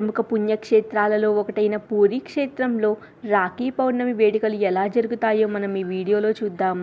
ప్రముఖ పుణ్యక్షేత్రాలలో ఒకటైన పూరీ క్షేత్రంలో రాఖీ పౌర్ణమి వేడుకలు ఎలా జరుగుతాయో మనం ఈ వీడియోలో చూద్దాం.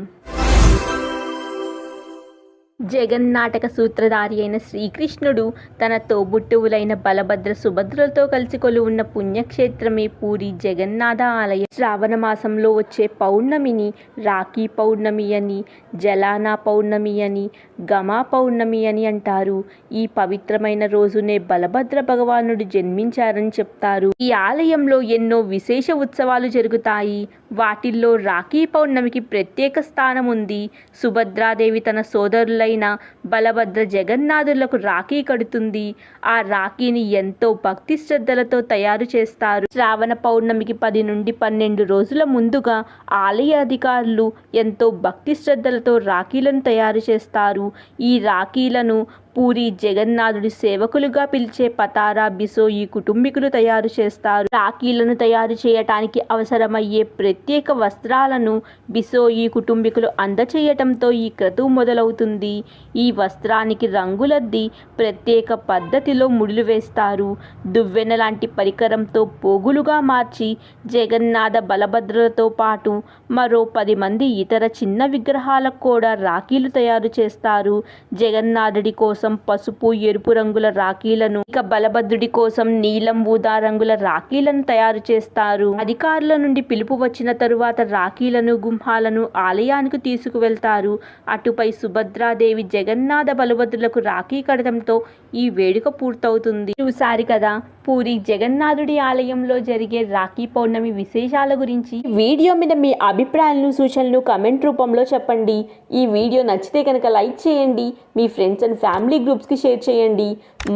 జగన్నాటక సూత్రధారి అయిన శ్రీకృష్ణుడు తన తోబుట్టువులైన బలభద్ర సుభద్రలతో కలిసి కొలువున్న పుణ్యక్షేత్రమే పూరి జగన్నాథ ఆలయం. శ్రావణ మాసంలో వచ్చే పౌర్ణమిని రాఖీ పౌర్ణమి అని జలానా పౌర్ణమి అని గమా పౌర్ణమి అని అంటారు. ఈ పవిత్రమైన రోజునే బలభద్ర భగవానుడు జన్మించారని చెప్తారు. ఈ ఆలయంలో ఎన్నో విశేష ఉత్సవాలు జరుగుతాయి. వాటిల్లో రాఖీ పౌర్ణమికి ప్రత్యేక స్థానం ఉంది సుభద్రాదేవి తన సోదరుల సోదరులైన బలభద్ర జగన్నాథులకు రాఖీ కడుతుంది. ఆ రాఖీని ఎంతో భక్తి శ్రద్ధలతో తయారు చేస్తారు. శ్రావణ పౌర్ణమికి పది నుండి పన్నెండు రోజుల ముందుగా ఆలయ అధికారులు ఎంతో భక్తి శ్రద్ధలతో రాఖీలను తయారు చేస్తారు. ఈ రాఖీలను పూరి జగన్నాథుడి సేవకులుగా పిలిచే పతారా బిసో ఈ కుటుంబీకులు తయారు చేస్తారు. రాఖీలను తయారు చేయటానికి అవసరమయ్యే ప్రత్యేక వస్త్రాలను బిసో ఈ కుటుంబీకులు అందచేయటంతో ఈ క్రతువు మొదలవుతుంది. ఈ వస్త్రానికి రంగులద్ది ప్రత్యేక పద్ధతిలో ముడులు వేస్తారు. దువ్వెన లాంటి పరికరంతో పోగులుగా మార్చి జగన్నాథ బలభద్రులతో పాటు మరో పది మంది ఇతర చిన్న విగ్రహాలకు కూడా రాఖీలు తయారు చేస్తారు. జగన్నాథుడి కోసం పసుపు ఎరుపు రంగుల రాఖీలను ఇక బలభద్రుడి కోసం నీలం ఊదా రంగుల రాఖీలను తయారు చేస్తారు. అధికారుల నుండి పిలుపు వచ్చిన తరువాత రాఖీలను గుంహాలను ఆలయానికి తీసుకువెళ్తారు. అటుపై సుభద్రాదేవి జగన్నాథ బలభద్రులకు రాఖీ కడటంతో ఈ వేడుక పూర్తవుతుంది. చూసారు కదా పూరి జగన్నాథుడి ఆలయంలో జరిగే రాఖీ పౌర్ణమి విశేషాల గురించి వీడియో మీద మీ అభిప్రాయాలను సూచనలు కమెంట్ రూపంలో చెప్పండి. ఈ వీడియో నచ్చితే కనుక లైక్ చేయండి. మీ ఫ్రెండ్స్ అండ్ ఫ్యామిలీ గ్రూప్స్కి షేర్ చేయండి.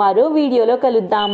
మరో వీడియోలో కలుద్దాం.